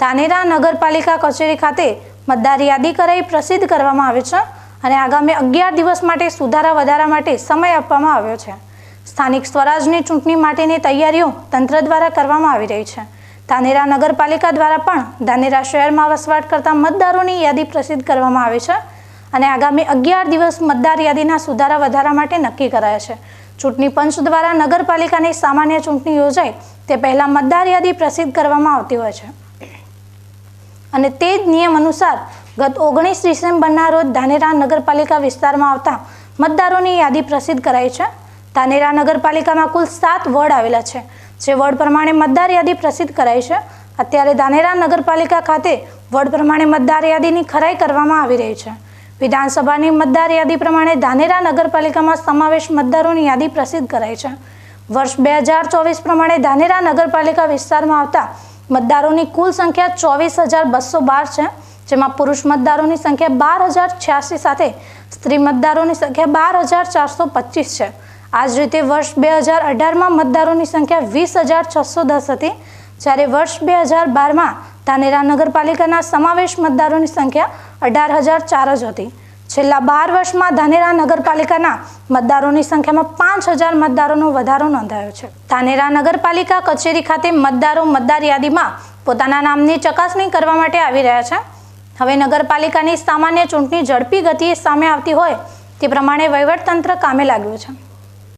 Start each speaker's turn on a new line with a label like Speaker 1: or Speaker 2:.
Speaker 1: ધાનેરા નગરપાલિકા કચેરી ખાતે મતદાર યાદી કરાઈ પ્રસિદ્ધ કરવામાં આવે છે અને આગામી અગિયાર દિવસ માટે સુધારા વધારા માટે સમય આપવામાં આવ્યો છે. સ્થાનિક સ્વરાજની ચૂંટણી માટેની તૈયારીઓ તંત્ર દ્વારા કરવામાં આવી રહી છે. ધાનેરા નગરપાલિકા દ્વારા પણ ધાનેરા શહેરમાં વસવાટ કરતા મતદારોની યાદી પ્રસિદ્ધ કરવામાં આવી છે અને આગામી અગિયાર દિવસ મતદાર યાદીના સુધારા વધારા માટે નક્કી કરાયા છે. ચૂંટણી પંચ દ્વારા નગરપાલિકાની સામાન્ય ચૂંટણી યોજાય તે પહેલાં મતદાર યાદી પ્રસિદ્ધ કરવામાં આવતી હોય છે. અને તે જ નિયમ અનુસાર ગત ઓગણીસ ડિસેમ્બરના રોજ ધાનેરા નગરપાલિકા વિસ્તારમાં આવતા મતદારોની યાદી પ્રસિદ્ધ કરાઈ છે. ધાનેરા નગરપાલિકામાં કુલ સાત વોર્ડ આવેલા છે. જે વોર્ડ પ્રમાણે મતદાર યાદી પ્રસિદ્ધ કરાઈ છે. અત્યારે ધાનેરા નગરપાલિકા ખાતે વોર્ડ પ્રમાણે મતદાર યાદીની ખરાઈ કરવામાં આવી રહી છે. વિધાનસભાની મતદાર યાદી પ્રમાણે ધાનેરા નગરપાલિકામાં સમાવેશ મતદારોની યાદી પ્રસિદ્ધ કરાઈ છે. વર્ષ બે હજાર ચોવીસ પ્રમાણે ધાનેરા નગરપાલિકા વિસ્તારમાં આવતા મતદારોની કુલ સંખ્યા ચોવીસ હજાર બસો બાર છે, જેમાં પુરુષ મતદારોની સંખ્યા બાર હજાર છ્યાસી સાથે સ્ત્રી મતદારોની સંખ્યા બાર હજાર ચારસો પચીસ છે. આ જ રીતે વર્ષ બે હજાર અઢારમાં મતદારોની સંખ્યા વીસ હજાર છસો દસ હતી. જ્યારે વર્ષ બે હજાર બારમાં ધાનેરા નગરપાલિકાના સમાવેશ મતદારોની સંખ્યા અઢાર હજાર ચાર જ હતી. છેલ્લા બાર વર્ષમાં ધાનેરા નગરપાલિકાના મતદારોની સંખ્યામાં પાંચ હજાર મતદારોનો વધારો નોંધાયો છે. ધાનેરા નગરપાલિકા કચેરી ખાતે મતદારો મતદાર યાદીમાં પોતાના નામની ચકાસણી કરવા માટે આવી રહ્યા છે. હવે નગરપાલિકાની સામાન્ય ચૂંટણી ઝડપી ગતિએ સામે આવતી હોય તે પ્રમાણે વહીવટતંત્ર કામે લાગ્યું છે.